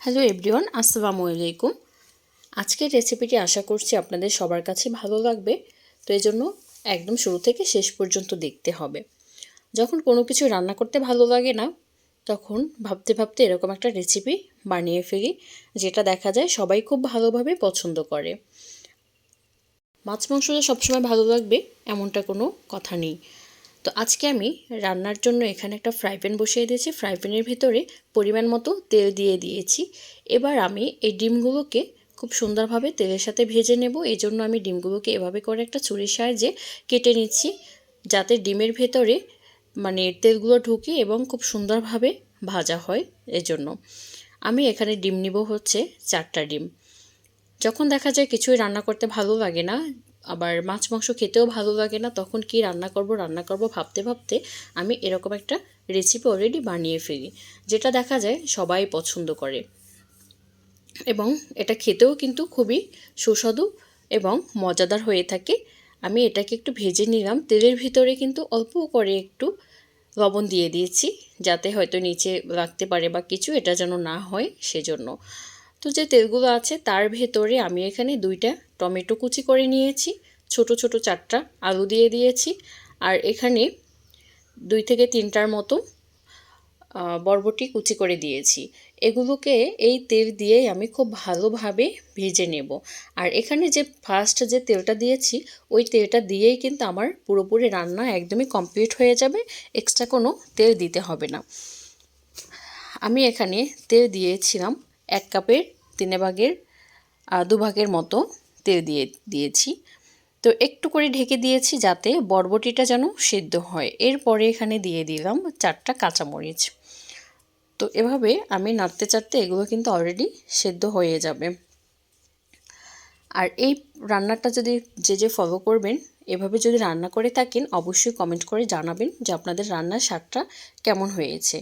Hello everyone, আসসালামু আলাইকুম। আজকের রেসিপিটি আশা করছি আপনাদের সবার কাছে ভালো লাগবে। তো এই জন্য একদম শুরু থেকে শেষ পর্যন্ত দেখতে হবে। যখন কোনো কিছু রান্না করতে ভালো লাগে না, তখন ভাবতে ভাবতে এরকম একটা রেসিপি বানিয়ে ফেলি, যেটা দেখা যায় সবাই খুব ভালোভাবে পছন্দ করে। মাছ, মাংস যে সবসময় ভালো লাগবে, এমনটা কোনো কথা নেই। তো আজকে আমি রান্নার জন্য এখানে একটা ফ্রাই প্যান বসিয়ে দিয়েছি। ফ্রাই প্যানের ভিতরে পরিমাণ মতো তেল দিয়ে দিয়েছি। এবার আমি এই ডিমগুলোকে খুব সুন্দরভাবে তেলের সাথে ভেজে নেব। এই জন্য আমি ডিমগুলোকে এভাবে করে একটা ছুরির সাহায্যে কেটে নিচ্ছি, যাতে ডিমের ভেতরে মানে তেলগুলো ঢুকে এবং খুব সুন্দরভাবে ভাজা হয় এজন্য। আমি এখানে ডিম নিব হচ্ছে চারটা ডিম। যখন দেখা যায় কিছুই রান্না করতে ভালো লাগে না আবার মাছ, মাংস খেতেও ভালো লাগে না, তখন কি রান্না করব রান্না করব ভাবতে ভাবতে আমি এরকম একটা রেসিপি অলরেডি বানিয়ে ফেলি, যেটা দেখা যায় সবাই পছন্দ করে। এবং এটা খেতেও কিন্তু খুবই সুস্বাদু এবং মজাদার হয়ে থাকে। আমি এটাকে একটু ভেজে নিলাম, তেলের ভিতরে কিন্তু অল্প করে একটু লবণ দিয়ে দিয়েছি, যাতে হয়তো নিচে রাখতে পারে বা কিছু, এটা যেন না হয় সেজন্য। তো যে তেলগুলো আছে, তার ভেতরে আমি এখানে দুইটা টমেটো কুচি করে নিয়েছি, ছোট ছোট চারটা আলু দিয়ে দিয়েছি, আর এখানে দুই থেকে তিনটার মতো বরবটি কুচি করে দিয়েছি। এগুলোকে এই তেল দিয়েই আমি খুব ভালোভাবে ভেজে নেব। আর এখানে যে ফার্স্ট যে তেলটা দিয়েছি, ওই তেলটা দিয়েই কিন্তু আমার পুরোপুরি রান্না একদমই কমপ্লিট হয়ে যাবে এক্সট্রা কোনো তেল দিতে হবে না। আমি এখানে তেল দিয়েছিলাম এক কাপের, তিনে ভাগের দু ভাগের মতো তেল দিয়ে দিয়েছি। তো একটু করে ঢেকে দিয়েছি যাতে বরবটিটা যেন সেদ্ধ হয়। এরপরে এখানে দিয়ে দিলাম চারটা কাঁচামরিচ। তো এভাবে আমি নাড়তে চাড়তে এগুলো কিন্তু অলরেডি সেদ্ধ হয়ে যাবে। আর এই রান্নাটা যদি যে যে ফলো করবেন, এভাবে যদি রান্না করে থাকেন, অবশ্যই কমেন্ট করে জানাবেন যে আপনাদের রান্নার স্বাদটা কেমন হয়েছে।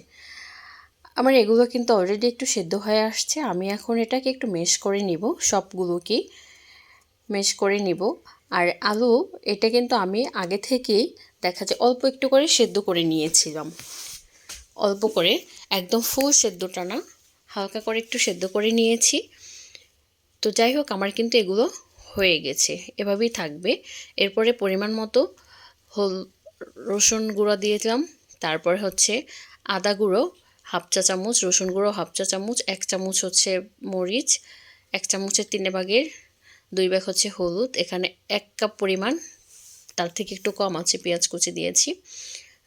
আমার এগুলো কিন্তু অলরেডি একটু সেদ্ধ হয়ে আসছে। আমি এখন এটাকে একটু মেশ করে নিব সবগুলোকেই মেশ করে নিব। আর আলু, এটা কিন্তু আমি আগে থেকেই দেখা যায় অল্প একটু করে সেদ্ধ করে নিয়েছিলাম। অল্প করে, একদম ফুল সেদ্ধটা না, হালকা করে একটু সেদ্ধ করে নিয়েছি। তো যাই হোক, আমার কিন্তু এগুলো হয়ে গেছে, এভাবেই থাকবে। এরপরে পরিমাণ মতো হল, রসুন গুঁড়ো দিয়েছিলাম, তারপর হচ্ছে আদা গুঁড়ো হাফ চা চামচ, রসুন গুঁড়ো হাফ চা চামচ, এক চামচ হচ্ছে মরিচ, এক চামচের তিনে ভাগের দুই ব্যাগ হচ্ছে হলুদ। এখানে এক কাপ পরিমাণ, তার থেকে একটু কম আছে, পেঁয়াজ কুচি দিয়েছি,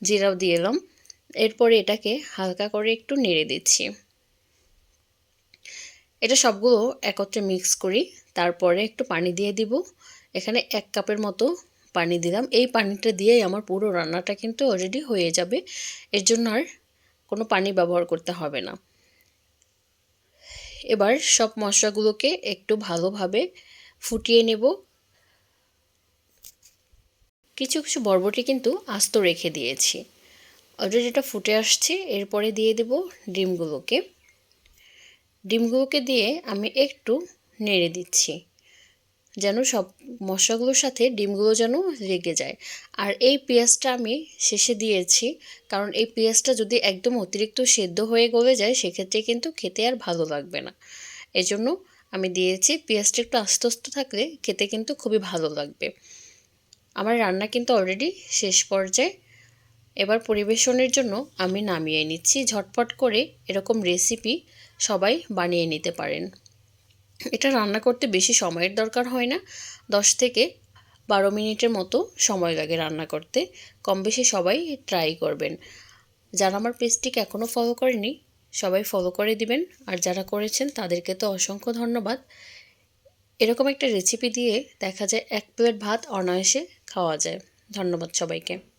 জিরাও দিয়ে এলাম। এরপরে এটাকে হালকা করে একটু নেড়ে দিচ্ছি। এটা সবগুলো একত্রে মিক্স করি, তারপরে একটু পানি দিয়ে দিব। এখানে এক কাপের মতো পানি দিলাম। এই পানিটা দিয়েই আমার পুরো রান্নাটা কিন্তু অলরেডি হয়ে যাবে। এর জন্য আর কোনো পানি ব্যবহার করতে হবে না। এবার সব মশলাগুলোকে একটু ভালোভাবে ফুটিয়ে নেব। কিছু কিছু বরবটি কিন্তু আস্ত রেখে দিয়েছি। অলরেডি এটা ফুটে আসছে, এরপরে দিয়ে দেব ডিমগুলোকে। ডিমগুলোকে দিয়ে আমি একটু নেড়ে দিচ্ছি। যেন সব মশলাগুলোর সাথে ডিমগুলো যেন লেগে যায়। আর এই পেঁয়াজটা আমি শেষে দিয়েছি, কারণ এই পেঁয়াজটা যদি একদম অতিরিক্ত সেদ্ধ হয়ে গলে যায়, সেক্ষেত্রে কিন্তু খেতে আর ভালো লাগবে না। এজন্য আমি দিয়েছি, পেঁয়াজটা একটু আস্তে আস্তে থাকলে খেতে কিন্তু খুবই ভালো লাগবে। আমার রান্না কিন্তু অলরেডি শেষ পর্যায়ে। এবার পরিবেশনের জন্য আমি নামিয়ে নিচ্ছি। ঝটপট করে এরকম রেসিপি সবাই বানিয়ে নিতে পারেন। এটা রান্না করতে বেশি সময়ের দরকার হয় না। দশ থেকে বারো মিনিটের মতো সময় লাগে রান্না করতে। কম বেশি সবাই ট্রাই করবেন। যারা আমার পেজটিকে এখনও ফলো করেনি, সবাই ফলো করে দিবেন। আর যারা করেছেন, তাদেরকে তো অসংখ্য ধন্যবাদ। এরকম একটা রেসিপি দিয়ে দেখা যায় এক প্লেট ভাত অনায়াসে খাওয়া যায়। ধন্যবাদ সবাইকে।